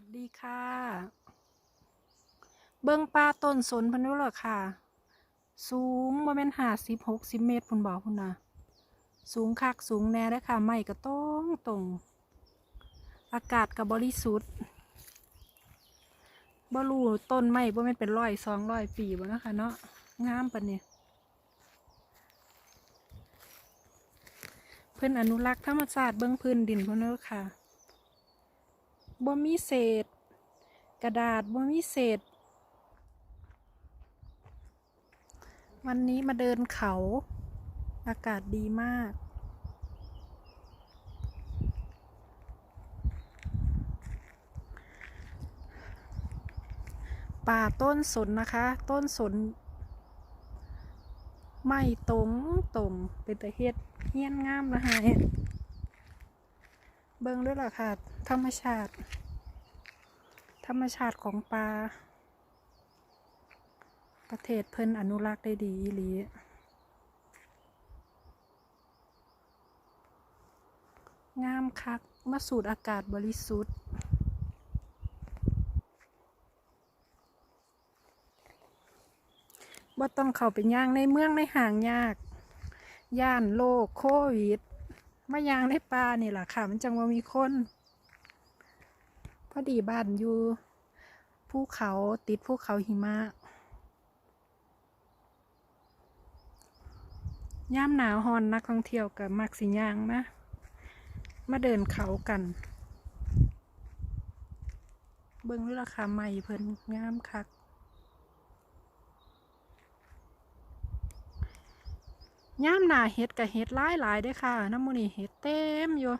วัสดีค่ะ เบิ่งปลาต้นสนพันธุ์เหรอค่ะ สูงบ่แม่นห้าสิบหกสิบเมตรพุ่นบอกพุ่นนะสูงคักสูงแน่เด้อค่ะไม่ก็ตรงตรง อากาศก็บบริสุทธิ์บรู้ต้นไม้บ่แม่นเป็นร้อยสองร้อยปีบ่นะคะเนาะงามปานนี้เพิ่อนอนุรักษ์ธรรมชาติเบิ่งพื้นดินพุ่นเด้อค่ะ บ่มีเศษ กระดาษบ่มีเศษ วันนี้มาเดินเขา อากาศดีมากป่าต้นสนนะคะ ต้นสนไม่ตรงตรงเป็นตะเฮ็ดเฮี้ยนงามนะฮะ เบิ่งด้วยล่ะค่ะ ธรรมชาติ ธรรมชาติของปลา ประเทศเพิ่นอนุรักษ์ได้ดีอีหลีงามคัก มาสูดอากาศบริสุทธิ์บ่าต้องเข้าไปย่างในเมืองในห่างยาก ย่านโลกโควิด มายางในป่านี่แหละค่ะ มันจังว่ามีคน พอดีบ้านอยู่ภูเขาติดภูเขาหิมะย่ามหนาวฮอนนักท่องเที่ยวกับมักสิย่างมามาเดินเขากัน เบิ่งราคาใหม่เพิ่นงามคัก ย่ามหนาเห็ดกับเห็ดหลายหลายๆด้อค่ะน้ำมูนี่เห็ดเต็มอยู่